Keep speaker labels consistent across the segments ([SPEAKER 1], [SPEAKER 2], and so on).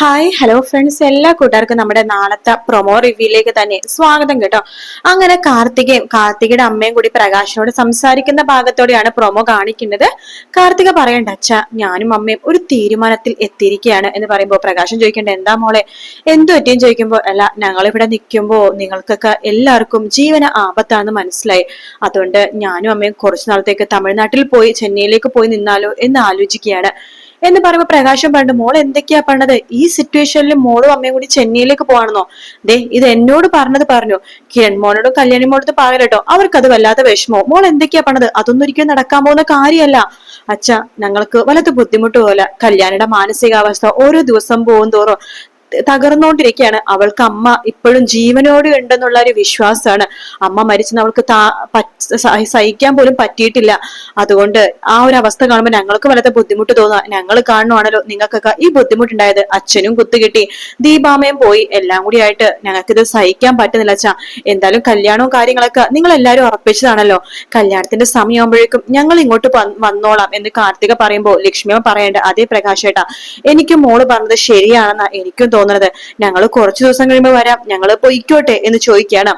[SPEAKER 1] Hi hello friends എല്ലാ കൂട്ടുകാർക്കും നമ്മുടെ നാളത്തെ പ്രൊമോ റിവ്യൂയിലേക്ക് തന്നെ സ്വാഗതം കേട്ടോ. അങ്ങനെ കാർത്തികയും കാർത്തികയുടെ അമ്മയും കൂടി പ്രകാശിനോട് സംസാരിക്കുന്ന ഭാഗത്തോടെയാണ് പ്രൊമോ കാണിക്കുന്നത്. കാർത്തിക പറയണ്ട അച്ഛ ഞാനും അമ്മയും ഒരു തീരുമാനത്തിൽ എത്തിയിരിക്കുകയാണ് എന്ന് പറയുമ്പോൾ പ്രകാശം ചോദിക്കേണ്ട എന്താ മോളെ? എന്തു പറ്റിയും ചോദിക്കുമ്പോൾ അല്ല ഞങ്ങൾ ഇവിടെ നിൽക്കുമ്പോൾ നിങ്ങൾക്കൊക്കെ എല്ലാവർക്കും ജീവന ആപത്താണെന്ന് മനസ്സിലായി. അതുകൊണ്ട് ഞാനും അമ്മയും കുറച്ചു നാളത്തേക്ക് തമിഴ്നാട്ടിൽ പോയി ചെന്നൈയിലേക്ക് പോയി നിന്നാലോ എന്ന് ആലോചിക്കുകയാണ്. എന്ന് പറയുമ്പോൾ പ്രകാശം പണ്ട് മോൾ എന്തൊക്കെയാ പറഞ്ഞത് ഈ സിറ്റുവേഷനിൽ മോളും അമ്മയും കൂടി ചെന്നൈയിലേക്ക് പോവാണെന്നോ? ദേ ഇത് എന്നോട് പറഞ്ഞത് പറഞ്ഞു. കിരൺ മോനോടും കല്യാണി മോളടുത്ത് പറയലട്ടോ അവർക്കത് വല്ലാത്ത വിഷമോ? മോൾ എന്തൊക്കെയാ പറഞ്ഞത് അതൊന്നും ഒരിക്കലും നടക്കാൻ പോകുന്ന കാര്യമല്ല. അച്ഛ ഞങ്ങൾക്ക് വല്ലാത്ത ബുദ്ധിമുട്ട് പോലെ കല്യാണിയുടെ മാനസികാവസ്ഥ ഓരോ ദിവസം പോകും തോറും തകർന്നുകൊണ്ടിരിക്കുകയാണ്. അവൾക്ക് അമ്മ ഇപ്പോഴും ജീവനോട് ഉണ്ടെന്നുള്ള ഒരു വിശ്വാസമാണ്. അമ്മ മരിച്ചെന്ന് അവൾക്ക് സഹിക്കാൻ പോലും പറ്റിയിട്ടില്ല. അതുകൊണ്ട് ആ ഒരു അവസ്ഥ കാണുമ്പോൾ ഞങ്ങൾക്ക് വല്ലാത്ത ബുദ്ധിമുട്ട് തോന്നുക ഞങ്ങൾ കാണുവാണല്ലോ നിങ്ങൾക്കൊക്കെ ഈ ബുദ്ധിമുട്ടുണ്ടായത്. അച്ഛനും കുത്തുകിട്ടി. ദീപാമയും പോയി. എല്ലാം കൂടി ആയിട്ട് ഞങ്ങൾക്കിത് സഹിക്കാൻ പറ്റുന്നില്ല അച്ഛാ. എന്തായാലും കല്യാണവും കാര്യങ്ങളൊക്കെ നിങ്ങൾ എല്ലാവരും ഉറപ്പിച്ചതാണല്ലോ. കല്യാണത്തിന്റെ സമയമാകുമ്പോഴേക്കും ഞങ്ങൾ ഇങ്ങോട്ട് വന്നോളാം എന്ന് കാർത്തിക പറയുമ്പോൾ ലക്ഷ്മിയമ്മ പറയേണ്ട അതേ പ്രകാശേട്ടാ എനിക്ക് മോൾ പറഞ്ഞത് ശരിയാണെന്നാ എനിക്കും തോന്നുന്നത് ഞങ്ങൾ കുറച്ചു ദിവസം കഴിയുമ്പോൾ വരാം. ഞങ്ങൾ പൊയ്ക്കോട്ടെ എന്ന് ചോദിക്കുകയാണ്.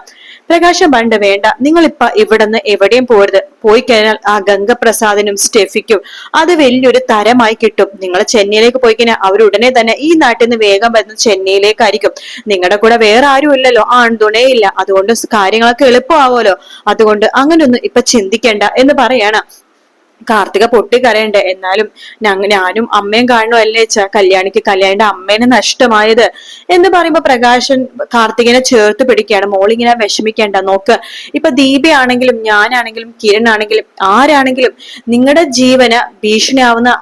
[SPEAKER 1] പ്രകാശം പണ്ട് വേണ്ട. നിങ്ങൾ ഇപ്പൊ ഇവിടുന്ന് എവിടെയും പോരുത്. പോയി കഴിഞ്ഞാൽ ആ ഗംഗപ്രസാദിനും സ്റ്റെഫിക്കും അത് വലിയൊരു തരമായി കിട്ടും. നിങ്ങൾ ചെന്നൈയിലേക്ക് പോയി കഴിഞ്ഞാൽ അവർ ഉടനെ തന്നെ ഈ നാട്ടിൽ നിന്ന് വേഗം വരുന്നത് ചെന്നൈയിലേക്കായിരിക്കും. നിങ്ങളുടെ കൂടെ വേറെ ആരും ഇല്ലല്ലോ. ആൺതുണേ ഇല്ല. അതുകൊണ്ട് കാര്യങ്ങളൊക്കെ എളുപ്പമാവുമല്ലോ. അതുകൊണ്ട് അങ്ങനെയൊന്നും ഇപ്പൊ ചിന്തിക്കേണ്ട എന്ന് പറയാണ്. കാർത്തിക പൊട്ടിക്കരയണ്ടേ എന്നാലും ഞാനും അമ്മയും കാണുമല്ലേ വെച്ചാ കല്യാണിക്ക് കല്യാണിന്റെ അമ്മേനെ നഷ്ടമായത്. എന്ന് പറയുമ്പോ പ്രകാശൻ കാർത്തികനെ ചേർത്ത് പിടിക്കുകയാണ്. മോളിങ്ങനെ വിഷമിക്കേണ്ട. നോക്ക് ഇപ്പൊ ദീപയാണെങ്കിലും ഞാനാണെങ്കിലും കിരൺ ആണെങ്കിലും ആരാണെങ്കിലും നിങ്ങളുടെ ജീവന് ഭീഷണിയാവുന്ന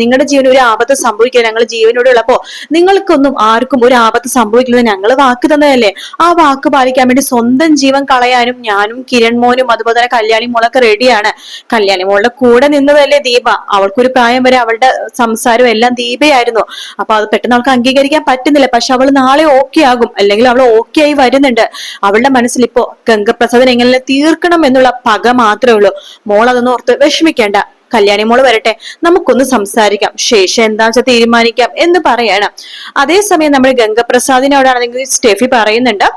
[SPEAKER 1] നിങ്ങളുടെ ജീവന് ഒരു ആപത്ത് സംഭവിക്കില്ല. ഞങ്ങൾ ജീവനോടെ ഉള്ളപ്പോ നിങ്ങൾക്കൊന്നും ആർക്കും ഒരു ആപത്ത് സംഭവിക്കുന്നത് ഞങ്ങൾ വാക്ക് തന്നതല്ലേ? ആ വാക്ക് പാലിക്കാൻ വേണ്ടി സ്വന്തം ജീവൻ കളയാനും ഞാനും കിരൺ മോനും അതുപോലെ തന്നെ കല്യാണി മോളൊക്കെ റെഡിയാണ്. കല്യാണി മോളുടെ കൂടെ നിന്നതല്ലേ ദീപ. അവൾക്കൊരു പ്രായം വരെ അവളുടെ സംസാരം എല്ലാം ദീപയായിരുന്നു. അപ്പൊ അത് പെട്ടെന്ന് അവൾക്ക് അംഗീകരിക്കാൻ പറ്റുന്നില്ല. പക്ഷെ അവൾ നാളെ ഓക്കെ ആകും. അല്ലെങ്കിൽ അവൾ ഓക്കെ ആയി വരുന്നുണ്ട്. അവളുടെ മനസ്സിൽ ഇപ്പോ ഗംഗപ്രസാദൻ എങ്ങനെ തീർക്കണം എന്നുള്ള പക മാത്രമേ ഉള്ളൂ. മോൾ അതൊന്നും ഓർത്ത് വിഷമിക്കേണ്ട. കല്യാണി മോൾ വരട്ടെ നമുക്കൊന്ന് സംസാരിക്കാം. ശേഷം എന്താ വെച്ചാൽ തീരുമാനിക്കാം എന്ന് പറയാണ്. അതേസമയം നമ്മൾ ഗംഗപ്രസാദിനോടാണെങ്കിൽ സ്റ്റെഫി പറയുന്നുണ്ട്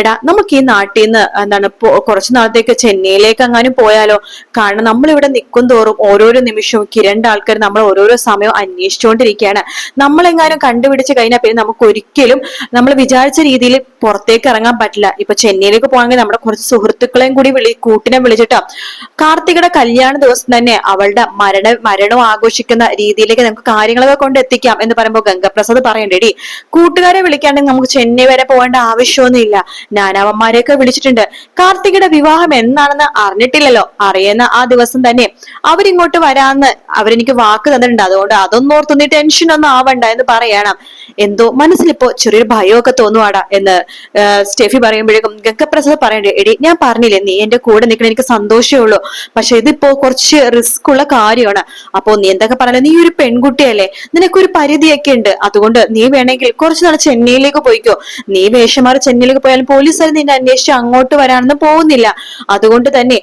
[SPEAKER 1] എടാ നമുക്ക് ഈ നാട്ടിൽ നിന്ന് എന്താണ് കുറച്ചു നാളത്തേക്ക് ചെന്നൈയിലേക്ക് അങ്ങാനും പോയാലോ? കാരണം നമ്മൾ ഇവിടെ നിൽക്കും തോറും ഓരോരോ നിമിഷവും കിരണ്ട ആൾക്കാർ നമ്മൾ ഓരോരോ സമയവും അന്വേഷിച്ചുകൊണ്ടിരിക്കുകയാണ്. നമ്മളെങ്ങാനും കണ്ടുപിടിച്ച് കഴിഞ്ഞാൽ പിന്നെ നമുക്ക് ഒരിക്കലും നമ്മൾ വിചാരിച്ച രീതിയിൽ പുറത്തേക്ക് ഇറങ്ങാൻ പറ്റില്ല. ഇപ്പൊ ചെന്നൈയിലേക്ക് പോകണമെങ്കിൽ നമ്മുടെ കുറച്ച് സുഹൃത്തുക്കളെയും കൂടി വിളി കൂട്ടിനെ വിളിച്ചിട്ടോ? കാർത്തികയുടെ കല്യാണ ദിവസം തന്നെ അവളുടെ മരണ മരണം ആഘോഷിക്കുന്ന രീതിയിലേക്ക് നമുക്ക് കാര്യങ്ങളൊക്കെ കൊണ്ട് എത്തിക്കാം എന്ന് പറയുമ്പോൾ ഗംഗപ്രസാദ് പറയണ്ടേടി കൂട്ടുകാരെ വിളിക്കാണെങ്കിൽ നമുക്ക് ചെന്നൈ വരെ പോകേണ്ട ആവശ്യമൊന്നുമില്ല. നാനാവന്മാരെയൊക്കെ വിളിച്ചിട്ടുണ്ട്. കാർത്തികയുടെ വിവാഹം എന്നാണെന്ന് അറിഞ്ഞിട്ടില്ലല്ലോ. അറിയുന്ന ആ ദിവസം തന്നെ അവരിങ്ങോട്ട് വരാന്ന് അവരെനിക്ക് വാക്ക് തന്നിട്ടുണ്ട്. അതുകൊണ്ട് അതൊന്നും നീ ടെൻഷൻ ഒന്നും ആവണ്ട എന്ന് പറയണം. എന്തോ മനസ്സിലിപ്പോ ചെറിയൊരു ഭയമൊക്കെ തോന്നുവാടാ എന്ന് സ്റ്റെഫി പറയുമ്പോഴേക്കും ഗംഗപ്രസാദ് പറയണ്ടേ എടി ഞാൻ പറഞ്ഞില്ലേ നീ എന്റെ കൂടെ നിൽക്കണ എനിക്ക് സന്തോഷമേ ഉള്ളൂ. പക്ഷെ ഇതിപ്പോ കുറച്ച് റിസ്ക് ഉള്ള കാര്യമാണ്. അപ്പോ നീ എന്തൊക്കെ പറഞ്ഞാലും നീ ഒരു പെൺകുട്ടിയല്ലേ. നിനക്കൊരു പരിധിയൊക്കെ ഉണ്ട്. അതുകൊണ്ട് നീ വേണമെങ്കിൽ കുറച്ച് നാൾ ചെന്നൈയിലേക്ക് പോയിക്കോ. നീ വേഷമാർ ചെന്നൈയിലേക്ക് പോയാലും പോലീസുകാർ നിന്നെ അന്വേഷിച്ച് അങ്ങോട്ട് വരാനൊന്നും പോകുന്നില്ല. അതുകൊണ്ട് തന്നെ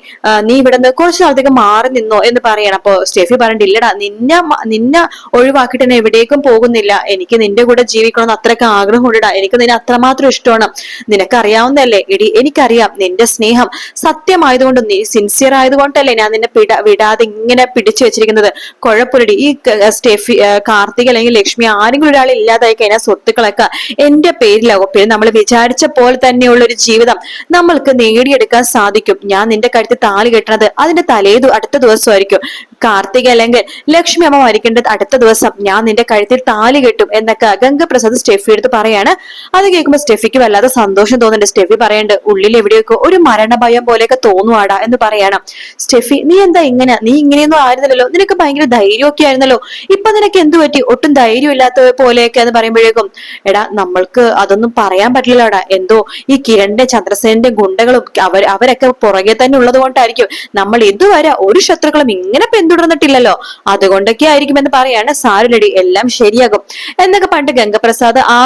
[SPEAKER 1] നീ ഇവിടെ നിന്ന് കുറച്ച് നാളത്തേക്ക് മാറി നിന്നോ എന്ന് പറയണം. അപ്പോ സ്റ്റെഫി പറഞ്ഞിട്ട് ഇല്ലടാ നിന്നെ നിന്നെ ഒഴിവാക്കിയിട്ട് ഞാൻ എവിടേക്കും പോകുന്നില്ല. എനിക്ക് നിന്റെ കൂടെ ജീവിക്കണമെന്ന് അത്രയ്ക്ക് ആഗ്രഹമുണ്ടടാ. എനിക്ക് നിന്നെ അത്രമാത്രം ഇഷ്ടമാണ്. നിനക്കറിയാവുന്നല്ലേ എടി എനിക്കറിയാം നിന്റെ സ്നേഹം സത്യമായതുകൊണ്ട് നീ സിൻസിയർ ആയതുകൊണ്ടല്ലേ ഞാൻ നിന്നെ വിടാതെ ഇങ്ങനെ പിടിച്ചു വെച്ചിരിക്കുന്നത്. കുഴപ്പമില്ലടി ഈ സ്റ്റെഫി കാർത്തിക് അല്ലെങ്കിൽ ലക്ഷ്മി ആരെങ്കിലും ഒരാൾ ഇല്ലാതായി കഴിഞ്ഞാൽ സ്വത്തുക്കളൊക്കെ എന്റെ പേരിലാകും. പിന്നെ നമ്മൾ വിചാരിച്ച പോലെ തന്നെയുള്ള ഒരു ജീവിതം നമ്മൾക്ക് നേടിയെടുക്കാൻ സാധിക്കും. ഞാൻ നിന്റെ കഴുത്തിൽ താളി കെട്ടണത് അതിന്റെ തലേ ദി- അടുത്ത ദിവസമായിരിക്കും. കാർത്തിക അല്ലെങ്കിൽ ലക്ഷ്മി അമ്മ മരിക്കേണ്ടത് അടുത്ത ദിവസം ഞാൻ നിന്റെ കഴുത്തിൽ താലി കെട്ടും എന്നൊക്കെ ഗംഗപ്രസാദ് സ്റ്റെഫി എടുത്ത് പറയാണ്. അത് കേൾക്കുമ്പോൾ സ്റ്റെഫിക്ക് വല്ലാതെ സന്തോഷം തോന്നുന്നുണ്ട്. സ്റ്റെഫി പറയണ്ട് ഉള്ളിൽ എവിടെയൊക്കെ ഒരു മരണഭയം പോലെയൊക്കെ തോന്നുവാടാ എന്ന് പറയണം. സ്റ്റെഫി നീ എന്താ ഇങ്ങനെ? നീ ഇങ്ങനെയൊന്നും ആയിരുന്നില്ലല്ലോ. നിനക്ക് ഭയങ്കര ധൈര്യമൊക്കെ ആയിരുന്നല്ലോ. ഇപ്പൊ നിനക്ക് എന്ത് പറ്റി? ഒട്ടും ധൈര്യം ഇല്ലാത്ത പോലെയൊക്കെ എന്ന് പറയുമ്പോഴേക്കും എടാ നമ്മൾക്ക് അതൊന്നും പറയാൻ പറ്റില്ലല്ലോടാ. എന്തോ ഈ കിരണിന്റെ ചന്ദ്രസേനന്റെ ഗുണ്ടകളും അവർ അവരൊക്കെ പുറകെ തന്നെ ഉള്ളത് കൊണ്ടായിരിക്കും. നമ്മൾ ഇതുവരെ ഒരു ശത്രുക്കളും ഇങ്ങനെ പിന്തുടർന്നിട്ടില്ലല്ലോ. അതുകൊണ്ടൊക്കെ ആയിരിക്കും എന്ന് പറയാണ് സാരുലടി. എല്ലാം ശരിയാകും. എന്നൊക്കെ പണ്ട് ഗംഗപ്രസാദ് ആ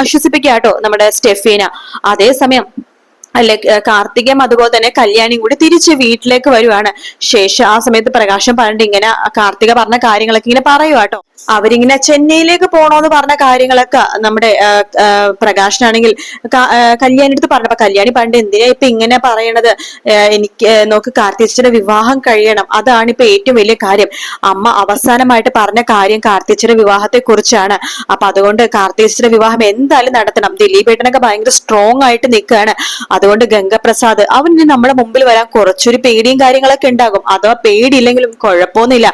[SPEAKER 1] ആശ്വസിപ്പിക്കാട്ടോ നമ്മുടെ സ്റ്റെഫീന. അതേസമയം അല്ലെ കാർത്തികം അതുപോലെ തന്നെ കല്യാണിയും കൂടി തിരിച്ച് വീട്ടിലേക്ക് വരുവാണ്. ശേഷം ആ സമയത്ത് പ്രകാശം പറഞ്ഞിട്ട് ഇങ്ങനെ കാർത്തിക പറഞ്ഞ കാര്യങ്ങളൊക്കെ ഇങ്ങനെ പറയുവാട്ടോ അവരിങ്ങനെ ചെന്നൈയിലേക്ക് പോണോന്ന് പറഞ്ഞ കാര്യങ്ങളൊക്കെ നമ്മുടെ പ്രകാശനാണെങ്കിൽ കല്യാണി അടുത്ത് പറഞ്ഞപ്പോ കല്യാണി പണ്ട് എന്തിനാ ഇപ്പൊ ഇങ്ങനെ പറയണത്? എനിക്ക് നോക്ക് കാർത്തിച്ചിയുടെ വിവാഹം കഴിയണം. അതാണ് ഇപ്പൊ ഏറ്റവും വലിയ കാര്യം. അമ്മ അവസാനമായിട്ട് പറഞ്ഞ കാര്യം കാർത്തിച്ചിയുടെ വിവാഹത്തെ കുറിച്ചാണ് അപ്പൊ അതുകൊണ്ട് കാർത്തിച്ചിയുടെ വിവാഹം എന്തായാലും നടത്തണം. ദിലീപ് ഏട്ടനൊക്കെ ഭയങ്കര സ്ട്രോങ് ആയിട്ട് നിൽക്കുകയാണ് അതുകൊണ്ട് ഗംഗപ്രസാദ് അവൻ നമ്മുടെ മുമ്പിൽ വരാൻ കുറച്ചൊരു പേടിയും കാര്യങ്ങളൊക്കെ ഉണ്ടാകും. അഥവാ പേടിയില്ലെങ്കിലും കുഴപ്പമൊന്നുമില്ല.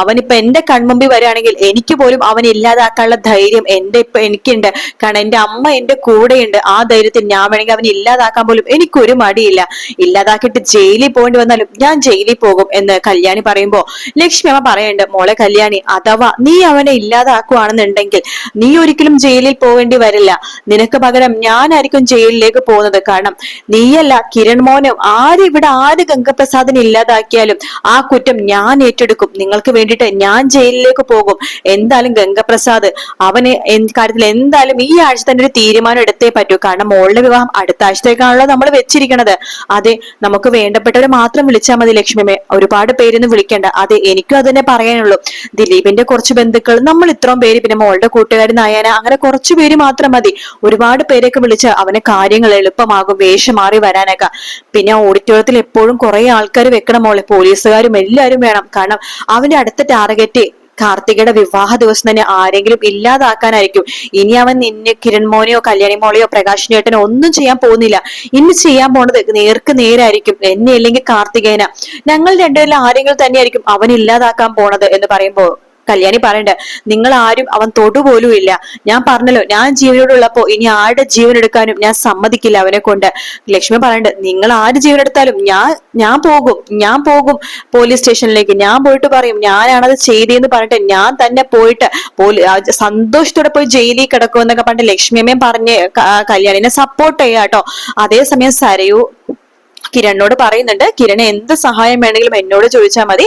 [SPEAKER 1] അവൻ ഇപ്പൊ എന്റെ കൺമുമ്പിൽ വരികയാണെങ്കിൽ എനിക്ക് പോലും അവനെ ഇല്ലാതാക്കാനുള്ള ധൈര്യം എന്റെ ഇപ്പൊ എനിക്കുണ്ട്. കാരണം എന്റെ അമ്മ എന്റെ കൂടെയുണ്ട്. ആ ധൈര്യത്തിൽ ഞാൻ വേണമെങ്കിൽ അവനെ ഇല്ലാതാക്കാൻ പോലും എനിക്കൊരു മടിയില്ല. ഇല്ലാതാക്കിയിട്ട് ജയിലിൽ പോകേണ്ടി വന്നാലും ഞാൻ ജയിലിൽ പോകും എന്ന് കല്യാണി പറയുമ്പോ ലക്ഷ്മി അമ്മ പറയുന്നുണ്ട് മോളെ കല്യാണി അഥവാ നീ അവനെ ഇല്ലാതാക്കുവാണെന്നുണ്ടെങ്കിൽ നീ ഒരിക്കലും ജയിലിൽ പോകേണ്ടി വരില്ല. നിനക്ക് പകരം ഞാനായിരിക്കും ജയിലിലേക്ക് പോകുന്നത്. കാരണം നീയല്ല കിരൺ മോനും. ആര് ഇവിടെ ആര് ഗംഗപ്രസാദിനെ ഇല്ലാതാക്കിയാലും ആ കുറ്റം ഞാൻ ഏറ്റെടുക്കും. നിങ്ങൾക്ക് വേണ്ടിയിട്ട് ഞാൻ ജയിലിലേക്ക് പോകും. എന്തായാലും ഗംഗപ്രസാദ് അവന് കാര്യത്തിൽ എന്തായാലും ഈ ആഴ്ച തന്നെ ഒരു തീരുമാനം എടുത്തേ പറ്റൂ. കാരണം മോളുടെ വിവാഹം അടുത്ത ആഴ്ചത്തേക്കാണല്ലോ നമ്മൾ വെച്ചിരിക്കണത്. അതെ നമുക്ക് വേണ്ടപ്പെട്ടവരെ മാത്രം വിളിച്ചാൽ മതി ലക്ഷ്മിമേ. ഒരുപാട് പേരൊന്നും വിളിക്കേണ്ട. അതെ എനിക്കും അത് തന്നെ പറയാനുള്ളൂ. ദിലീപിന്റെ കുറച്ച് ബന്ധുക്കൾ നമ്മൾ ഇത്രയും പേര് പിന്നെ മോളുടെ കൂട്ടുകാരി നയന അങ്ങനെ കുറച്ച് പേര് മാത്രം മതി. ഒരുപാട് പേരെയൊക്കെ വിളിച്ച് അവന് കാര്യങ്ങൾ എളുപ്പമാകും വേഷം മാറി വരാനൊക്കെ. പിന്നെ ഓഡിറ്റോറിയത്തിൽ എപ്പോഴും കുറെ ആൾക്കാർ വെക്കണം മോളെ. പോലീസുകാരും എല്ലാവരും വേണം. കാരണം അവന്റെ അടുത്ത ടാർഗറ്റ് കാർത്തികയുടെ വിവാഹ ദിവസം തന്നെ ആരെങ്കിലും ഇല്ലാതാക്കാനായിരിക്കും. ഇനി അവൻ നിന്നെ കിരൺ മോനെയോ കല്യാണി മോളെയോ പ്രകാശ് ചേട്ടനോ ഒന്നും ചെയ്യാൻ പോകുന്നില്ല. ഇനി ചെയ്യാൻ പോണത് നേർക്ക് നേരായിരിക്കും. എന്നെ അല്ലെങ്കിൽ കാർത്തികേന ഞങ്ങൾ രണ്ടുപേരിൽ ആരെങ്കിലും തന്നെയായിരിക്കും അവൻ ഇല്ലാതാക്കാൻ പോണത് എന്ന് പറയുമ്പോ കല്യാണി പറയണ്ട നിങ്ങൾ ആരും അവൻ തൊടുപോലും ഇല്ല ഞാൻ പറഞ്ഞല്ലോ ഞാൻ ജീവനോടുള്ളപ്പോ ഇനി ആരുടെ ജീവൻ എടുക്കാനും ഞാൻ സമ്മതിക്കില്ല അവനെ കൊണ്ട് ലക്ഷ്മി പറയണ്ട നിങ്ങൾ ആര് ജീവൻ എടുത്താലും ഞാൻ ഞാൻ പോകും ഞാൻ പോകും പോലീസ് സ്റ്റേഷനിലേക്ക്. ഞാൻ പോയിട്ട് പറയും ഞാനാണത് ചെയ്തതെന്ന് പറഞ്ഞിട്ട് ഞാൻ തന്നെ പോയിട്ട് സന്തോഷത്തോടെ പോയി ജയിലിൽ കിടക്കും എന്നൊക്കെ പറഞ്ഞിട്ട് ലക്ഷ്മിയമ്മയും പറഞ്ഞ് കല്യാണിനെ സപ്പോർട്ട് ചെയ്യാട്ടോ. അതേസമയം സരയു കിരണിനോട് പറയുന്നുണ്ട് കിരണ് എന്ത് സഹായം വേണമെങ്കിലും എന്നോട് ചോദിച്ചാൽ മതി.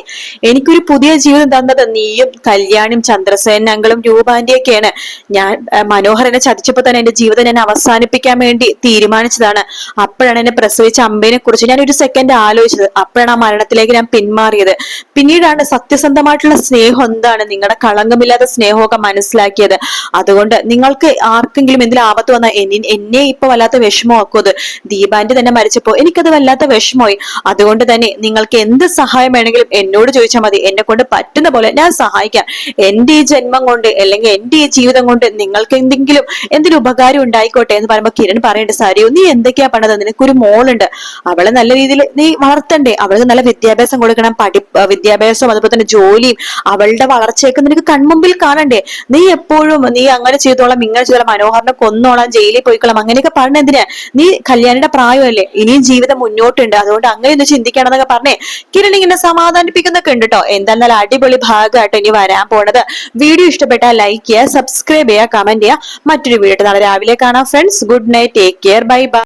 [SPEAKER 1] എനിക്കൊരു പുതിയ ജീവിതം തന്നത് നീയും കല്യാണും ചന്ദ്രസേന അങ്കളും രൂപാന്റിയൊക്കെയാണ്. ഞാൻ മനോഹരനെ ചതിച്ചപ്പോ തന്നെ എന്റെ ജീവിതം ഞാൻ അവസാനിപ്പിക്കാൻ വേണ്ടി തീരുമാനിച്ചതാണ്. അപ്പോഴാണ് എന്നെ പ്രസവിച്ച അമ്പേനെ കുറിച്ച് ഞാൻ ഒരു സെക്കൻഡ് ആലോചിച്ചത്. അപ്പോഴാണ് ആ മരണത്തിലേക്ക് ഞാൻ പിന്മാറിയത്. പിന്നീടാണ് സത്യസന്ധമായിട്ടുള്ള സ്നേഹം എന്താണ്? നിങ്ങളുടെ കളങ്കമില്ലാത്ത സ്നേഹമൊക്കെ മനസ്സിലാക്കിയത്. അതുകൊണ്ട് നിങ്ങൾക്ക് ആർക്കെങ്കിലും എന്തെങ്കിലും ആപത്ത് വന്നാൽ എന്നെ ഇപ്പൊ വല്ലാത്ത വിഷമമാക്കുന്നത് ദീപാന്റെ തന്നെ മരിച്ചപ്പോ എനിക്കത് വല്ലാത്ത വിഷമമായി. അതുകൊണ്ട് തന്നെ നിങ്ങൾക്ക് എന്ത് സഹായം വേണമെങ്കിലും എന്നോട് ചോദിച്ചാൽ മതി. എന്നെ കൊണ്ട് പറ്റുന്ന പോലെ ഞാൻ സഹായിക്കാം. എന്റെ ഈ ജന്മം കൊണ്ട് അല്ലെങ്കിൽ എന്റെ ഈ ജീവിതം കൊണ്ട് നിങ്ങൾക്ക് എന്തെങ്കിലും എന്തൊരു ഉപകാരം ഉണ്ടായിക്കോട്ടെ എന്ന് പറയുമ്പോൾ കിരൺ പറയേണ്ട സാരിയോ നീ എന്തൊക്കെയാ പണത് നിനക്കൊരു മോളുണ്ട്. അവളെ നല്ല രീതിയിൽ നീ വളർത്തണ്ടേ? അവൾക്ക് നല്ല വിദ്യാഭ്യാസം കൊടുക്കണം പഠി വിദ്യാഭ്യാസവും അതുപോലെ തന്നെ ജോലിയും അവളുടെ വളർച്ചയൊക്കെ നിനക്ക് കൺമുമ്പിൽ കാണണ്ടേ? നീ എപ്പോഴും നീ അങ്ങനെ ചെയ്തോളാം ഇങ്ങനെ ചെയ്തോളാം മനോഹറിനെ കൊന്നോളാം ജയിലിൽ പോയിക്കോളാം അങ്ങനെയൊക്കെ പറഞ്ഞ എന്തിനാ? നീ കല്യാണിയുടെ പ്രായമല്ലേ? ഇനിയും ജീവിതം മുന്നോട്ടുണ്ട്. അതുകൊണ്ട് അങ്ങനെ ഒന്ന് ചിന്തിക്കണം ചിന്തിക്കണമെന്നൊക്കെ പറഞ്ഞേ കിരൺ ഇങ്ങനെ സമാധാനിപ്പിക്കുന്നൊക്കെ ഉണ്ട് കേട്ടോ എന്തായാലും അടിപൊളി ഭാഗമായിട്ട് ഇനി വരാൻ പോണത്. വീഡിയോ ഇഷ്ടപ്പെട്ടാൽ ലൈക്ക് ചെയ്യുക സബ്സ്ക്രൈബ് ചെയ്യുക കമന്റ് ചെയ്യുക. മറ്റൊരു വീഡിയോ നാളെ രാവിലെ കാണാം. Friends good night take care bye bye